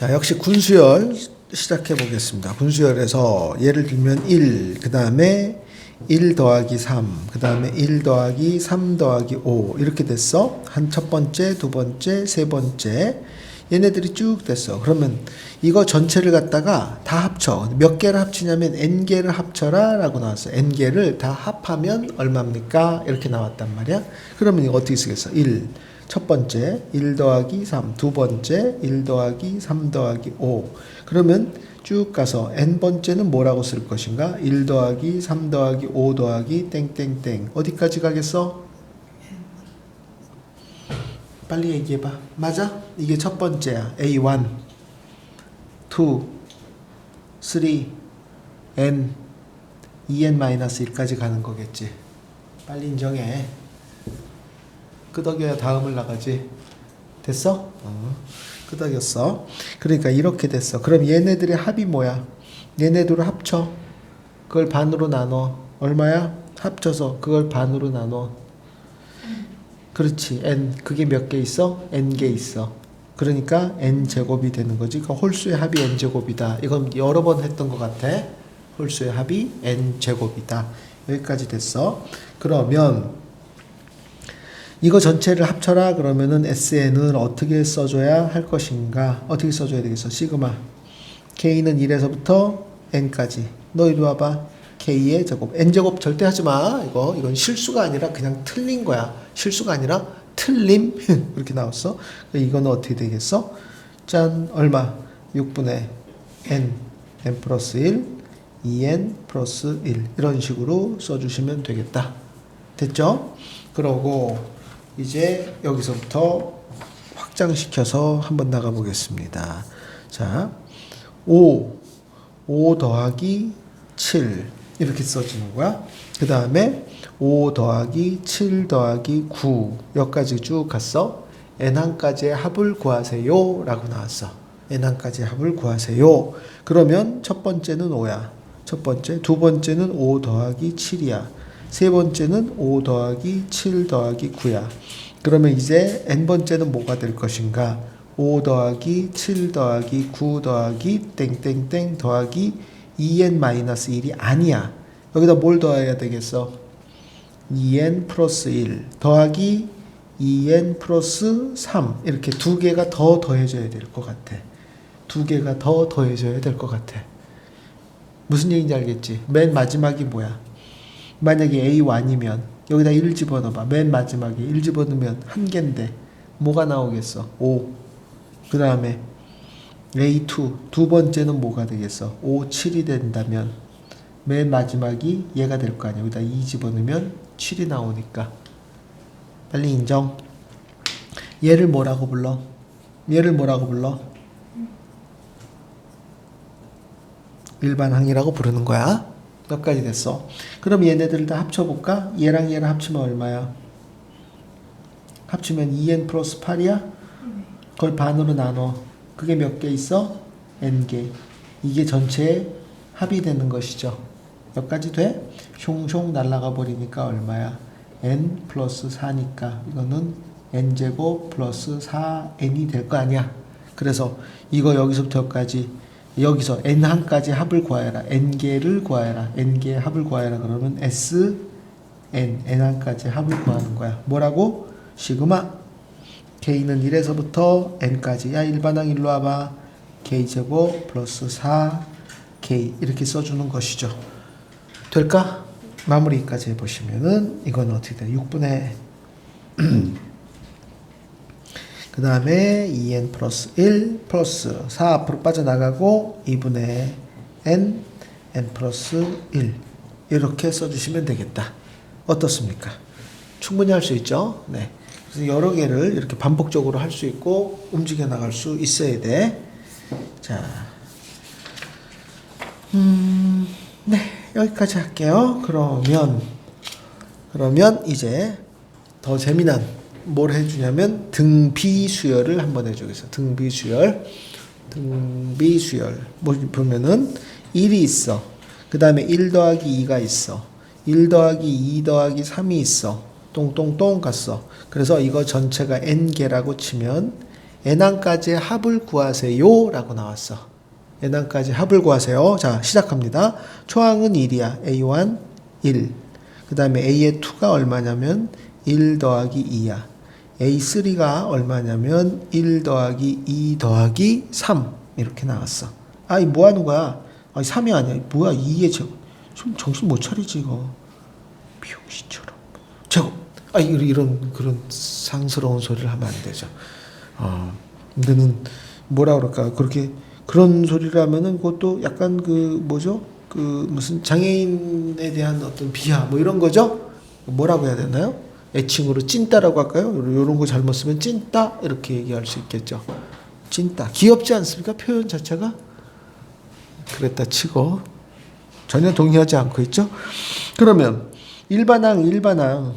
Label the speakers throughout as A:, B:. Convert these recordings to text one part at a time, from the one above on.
A: 자, 역시 군수열 시작해 보겠습니다. 군수열에서 예를 들면 1, 그 다음에 1 더하기 3, 그 다음에 1 더하기 3 더하기 5 이렇게 됐어. 한 첫 번째, 두 번째, 세 번째 얘네들이 쭉 됐어. 그러면 이거 전체를 갖다가 다 합쳐. 몇 개를 합치냐면 n 개를 합쳐라 라고 나왔어. n 개를 다 합하면 얼마입니까? 이렇게 나왔단 말이야. 그러면 이거 어떻게 쓰겠어? 1. 첫 번째 1 더하기 3, 두 번째 1 더하기 3 더하기 5. 그러면 쭉 가서 n 번째는 뭐라고 쓸 것인가? 1 더하기 3 더하기 5 더하기 땡땡땡. 어디까지 가겠어? 빨리 얘기해 봐. 맞아? 이게 첫 번째야. A1 2 3 n 2n-1까지 가는 거겠지. 빨리 인정해. 끄덕여야 다음을 나가지. 됐어? 어. 끄덕였어. 그러니까 이렇게 됐어. 그럼 얘네들의 합이 뭐야? 얘네들을 합쳐. 그걸 반으로 나눠. 얼마야? 합쳐서 그걸 반으로 나눠. 그렇지. n 그게 몇 개 있어? n 개 있어. 그러니까 n 제곱이 되는 거지. 그러니까 홀수의 합이 n 제곱이다. 이건 여러 번 했던 것 같아. 홀수의 합이 n 제곱이다. 여기까지 됐어. 그러면 이거 전체를 합쳐라 그러면은 SN은 어떻게 써줘야 할 것인가? 어떻게 써줘야 되겠어? 시그마. K는 1에서부터 N까지. 너 이리 와봐. K의 제곱. N제곱 절대 하지 마. 이거. 이건 실수가 아니라 그냥 틀린 거야. 실수가 아니라 틀림. 이렇게 나왔어. 이거는 어떻게 되겠어? 짠. 얼마? 6분의 N. N 플러스 1. 2N 플러스 1. 이런 식으로 써주시면 되겠다. 됐죠? 그러고 이제 여기서부터 확장시켜서 한번 나가 보겠습니다. 자, 5, 5 더하기 7 이렇게 써지는 거야. 그 다음에 5 더하기 7 더하기 9 여기까지 쭉 갔어. n항까지의 합을 구하세요 라고 나왔어. n항까지의 합을 구하세요. 그러면 첫 번째는 5야. 첫 번째, 두 번째는 5 더하기 7이야. 세 번째는 5 더하기 7 더하기 9야. 그러면 이제 n 번째는 뭐가 될 것인가? 5 더하기 7 더하기 9 더하기 땡땡땡 더하기 2n-1이 아니야. 여기다 뭘 더해야 되겠어? 2n 플러스 1 더하기 2n 플러스 3 이렇게 두 개가 더 더해져야 될 것 같아. 두 개가 더 더해져야 될 것 같아. 무슨 얘기인지 알겠지? 맨 마지막이 뭐야? 만약에 A1이면 여기다 1 집어넣어봐. 맨 마지막에 1 집어넣으면 한 개인데 뭐가 나오겠어? 5. 그 다음에 A2 두 번째는 뭐가 되겠어? 5, 7이 된다면 맨 마지막이 얘가 될 거 아니야. 여기다 2 집어넣으면 7이 나오니까 빨리 인정. 얘를 뭐라고 불러? 얘를 뭐라고 불러? 일반항이라고 부르는 거야. 몇 가지 됐어. 그럼 얘네들을 다 합쳐볼까? 얘랑 얘랑 합치면 얼마야? 합치면 2n 플러스 8이야? 그걸 반으로 나눠. 그게 몇 개 있어? n개. 이게 전체의 합이 되는 것이죠. 몇 가지 돼? 숑숑 날아가 버리니까 얼마야? n 플러스 4니까 이거는 n제곱 플러스 4n이 될 거 아니야. 그래서 이거 여기서부터 여기까지 여기서 n 항까지 합을 구하여라. n 개를 구하여라. n 개의 합을 구하여라. 그러면 s n n 항까지 합을 구하는 거야. 뭐라고? 시그마 k는 1에서부터 n까지 야 일반항 일로 와봐. k 제곱 플러스 4 k 이렇게 써주는 것이죠. 될까? 마무리까지 해보시면은 이건 어떻게 돼? 6분의 그 다음에 2n 플러스 1 플러스 4 앞으로 빠져나가고 2분의 n n 플러스 1 이렇게 써주시면 되겠다. 어떻습니까? 충분히 할 수 있죠? 네. 그래서 여러 개를 이렇게 반복적으로 할 수 있고 움직여 나갈 수 있어야 돼. 자, 음, 네 여기까지 할게요. 그러면 그러면 이제 더 재미난 뭘 해주냐면 등비 수열을 한번 해주겠어. 등비 수열, 등비 수열. 뭐 보면은 1이 있어. 그 다음에 1 더하기 2가 있어. 1 더하기 2 더하기 3이 있어. 똥똥똥 갔어. 그래서 이거 전체가 n 개라고 치면 n항까지의 합을 구하세요 라고 나왔어. n항까지 합을 구하세요. 자, 시작합니다. 초항은 1이야. a1 1. 그 다음에 a의 2가 얼마냐면 1 더하기 2야. a3가 얼마냐면 1 더하기 2 더하기 3 이렇게 나왔어. 아이 뭐 하는 거야? 아니 3이 아니야. 뭐야 2의 제곱. 좀 정신 못 차리지 이거. 비용신처럼. 제곱. 아 이런 그런 상스러운 소리를 하면 안 되죠. 어. 근데는 뭐라 그럴까? 그렇게 그런 소리를 하면은 그것도 약간 그 뭐죠? 그 무슨 장애인에 대한 어떤 비하 뭐 이런 거죠? 뭐라고 해야 되나요? 애칭으로 찐따라고 할까요? 이런 거 잘못 쓰면 찐따 이렇게 얘기할 수 있겠죠. 찐따 귀엽지 않습니까? 표현 자체가 그랬다 치고 전혀 동의하지 않고 있죠. 그러면 일반항 일반항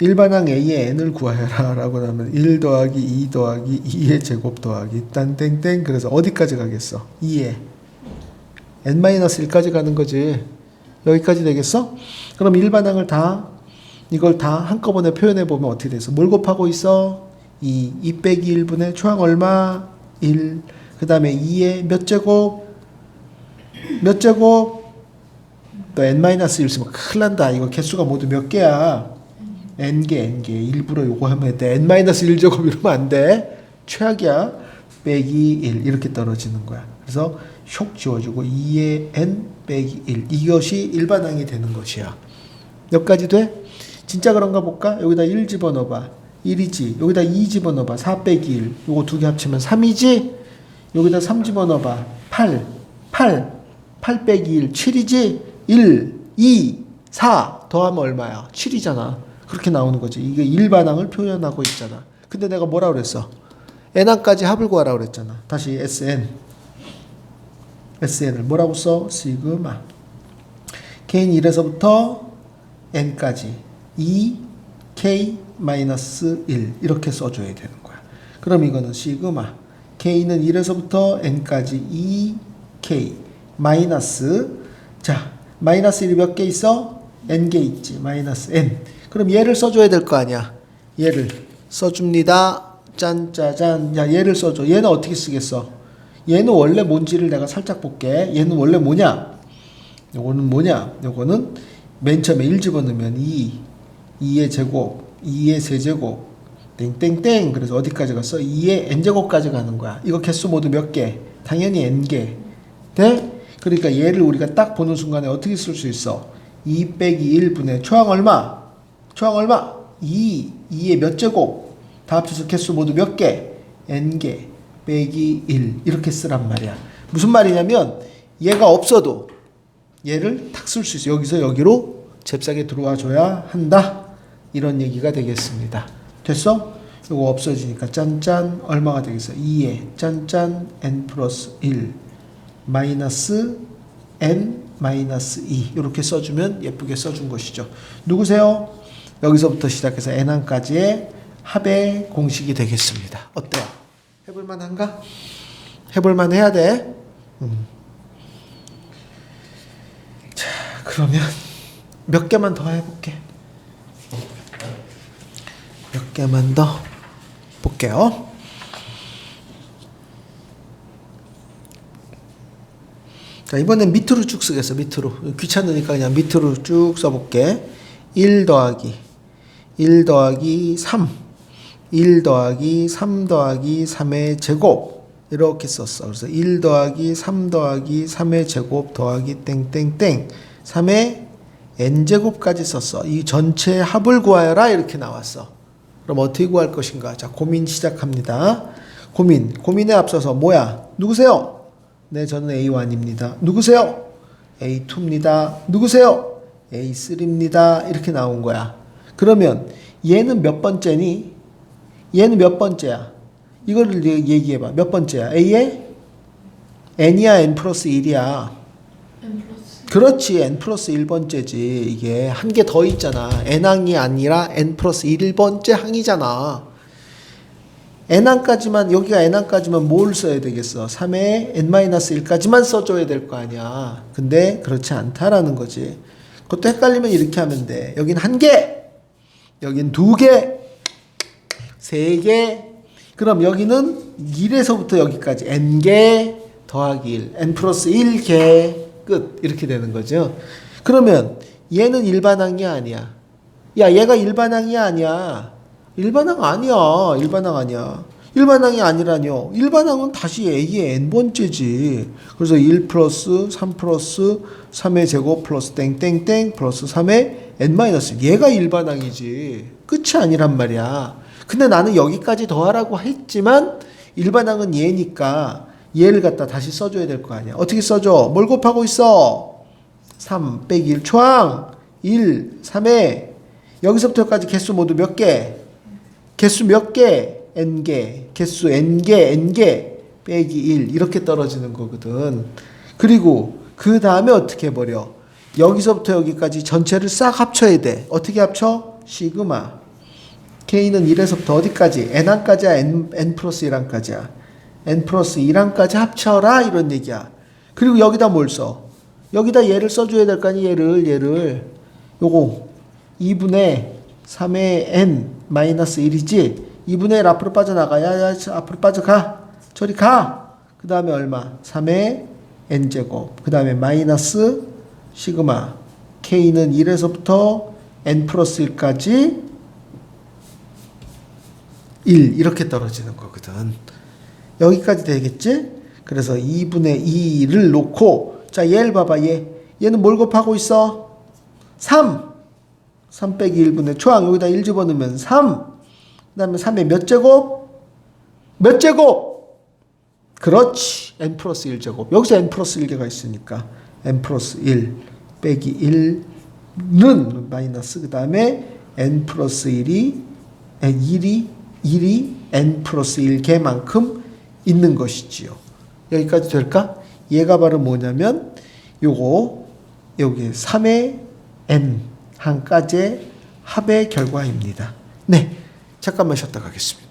A: 일반항 A의 n을 구하여라 라고 하면 1 더하기 2 더하기 2의 제곱 더하기 딴땡땡 그래서 어디까지 가겠어? 2에 n-1까지 가는 거지 여기까지 되겠어? 그럼 일반항을 다 이걸 다 한꺼번에 표현해 보면 어떻게 돼서 뭘 곱하고 있어? 2, 2 빼기 1분의 초항 얼마? 1. 그 다음에 2의 몇 제곱? 몇 제곱? 또 n-1 쓰면 큰일 난다. 이거 개수가 모두 몇 개야? n개, n개. 일부러 요거 하면 돼. n-1제곱 이러면 안 돼. 최악이야. 빼기 1. 이렇게 떨어지는 거야. 그래서 슉 지워주고 2의 n 빼기 1. 이것이 일반항이 되는 것이야. 몇 가지 돼? 진짜 그런가 볼까? 여기다 1 집어넣어봐. 1이지. 여기다 2 집어넣어봐. 4 빼기 1. 요거 두 개 합치면 3이지? 여기다 3 집어넣어봐. 8. 8. 8 빼기 1. 7이지? 1, 2, 4 더하면 얼마야? 7이잖아. 그렇게 나오는 거지. 이게 일반항을 표현하고 있잖아. 근데 내가 뭐라 그랬어? n항까지 합을 구하라 그랬잖아. 다시 sn. Sn을 뭐라고 써? 시그마. k는 1에서부터 n까지 2 k 마이너스 1 이렇게 써줘야 되는 거야. 그럼 이거는 시그마 k는 1에서부터 n까지 2 k 마이너스 자 마이너스 1이 몇 개 있어? n 개 있지 마이너스 n 그럼 얘를 써줘야 될 거 아니야. 얘를 써줍니다. 짠짜잔. 야 얘를 써줘. 얘는 어떻게 쓰겠어? 얘는 원래 뭔지를 내가 살짝 볼게. 얘는 원래 뭐냐? 요거는 뭐냐? 요거는 맨 처음에 1 집어넣으면 2, 2의 제곱, 2의 세제곱, 땡땡땡. 그래서 어디까지 갔어? 2의 n제곱까지 가는 거야. 이거 개수 모두 몇 개? 당연히 n개. 돼? 그러니까 얘를 우리가 딱 보는 순간에 어떻게 쓸 수 있어? 2 빼기 1분의 초항 얼마? 초항 얼마? 2, 2의 몇 제곱? 다 합쳐서 개수 모두 몇 개? n개 빼기 1 이렇게 쓰란 말이야. 무슨 말이냐면 얘가 없어도 얘를 탁 쓸 수 있어. 여기서 여기로 잽싸게 들어와 줘야 한다. 이런 얘기가 되겠습니다. 됐어? 이거 없어지니까 짠짠 얼마가 되겠어? 2에 짠짠 n 플러스 1 마이너스 n 마이너스 2 이렇게 써주면 예쁘게 써준 것이죠. 누구세요? 여기서부터 시작해서 n항까지의 합의 공식이 되겠습니다. 어때요? 해볼 만 한가? 해볼 만 해야 돼. 음. 자, 그러면 몇 개만 더 해볼게. 몇 개만 더 볼게요. 자, 이번엔 밑으로 쭉 쓰겠어, 밑으로. 귀찮으니까 그냥 밑으로 쭉 써볼게. 1 더하기, 1 더하기 3, 1 더하기 3 더하기 3의 제곱. 이렇게 썼어. 그래서 1 더하기 3 더하기 3의 제곱 더하기 땡땡땡. 3의 n제곱까지 썼어. 이 전체 합을 구하여라. 이렇게 나왔어. 그럼 어떻게 구할 것인가? 자, 고민 시작합니다. 고민. 고민에 앞서서 뭐야? 누구세요? 네, 저는 A1입니다. 누구세요? A2입니다. 누구세요? A3입니다. 이렇게 나온 거야. 그러면 얘는 몇 번째니? 얘는 몇 번째야? 이거를 얘기해봐. 몇 번째야? A에? N이야, N 플러스 1이야.
B: M 플러스
A: 그렇지. N 플러스 1번째지. 이게 한 개 더 있잖아. N항이 아니라 N 플러스 1번째 항이잖아. N항까지만, 여기가 N항까지만 뭘 써야 되겠어? 3에 N-1까지만 써줘야 될 거 아니야. 근데 그렇지 않다라는 거지. 그것도 헷갈리면 이렇게 하면 돼. 여긴 한 개! 여긴 두 개! 3개. 그럼 여기는 1에서부터 여기까지 n개 더하기 1, n 플러스 1개 끝. 이렇게 되는 거죠. 그러면 얘는 일반항이 아니야. 야, 얘가 일반항이 아니야. 일반항 아니야. 일반항 아니야. 일반항이 아니라뇨. 일반항은 다시 a의 n번째지. 그래서 1 플러스 3 플러스 3의 제곱 플러스 땡땡땡 플러스 3의 n 마이너스. 얘가 일반항이지. 끝이 아니란 말이야. 근데 나는 여기까지 더 하라고 했지만 일반항은 얘니까 얘를 갖다 다시 써줘야 될 거 아니야. 어떻게 써줘? 뭘 곱하고 있어? 3 빼기 1 초항 1 3에 여기서부터까지 개수 모두 몇 개? 개수 몇 개? n개. 개수 n개, n개 빼기 1 이렇게 떨어지는 거거든. 그리고 그 다음에 어떻게 해버려? 여기서부터 여기까지 전체를 싹 합쳐야 돼. 어떻게 합쳐? 시그마. K는 1에서부터 어디까지? n항까지야? n, n 플러스 1항까지야? n 플러스 1항까지 합쳐라 이런 얘기야. 그리고 여기다 뭘 써? 여기다 얘를 써줘야 될 거 아니 얘를 얘를 요거 2분의 3의 n 마이너스 1이지 2분의 1 앞으로 빠져나가야 야, 저 앞으로 빠져가 저리 가 그 다음에 얼마 3의 n제곱 그 다음에 마이너스 시그마 k는 1에서부터 n 플러스 1까지 1 이렇게 떨어지는 거거든 여기까지 되겠지? 그래서 2분의 2를 놓고 자 얘를 봐봐 얘 얘는 뭘 곱하고 있어? 3 3 빼기 1분의 초항 여기다 1 집어넣으면 3그 다음에 3의 몇 제곱? 몇 제곱? 그렇지 n 플러스 1 제곱 여기서 n 플러스 1개가 있으니까 n 플러스 1 빼기 1는 마이너스 그 다음에 n 플러스 1이 1이 1이 n 플러스 1개만큼 있는 것이지요. 여기까지 될까? 얘가 바로 뭐냐면 요거 여기 3의 n 한까지의 합의 결과입니다. 네. 잠깐만 쉬었다 가겠습니다.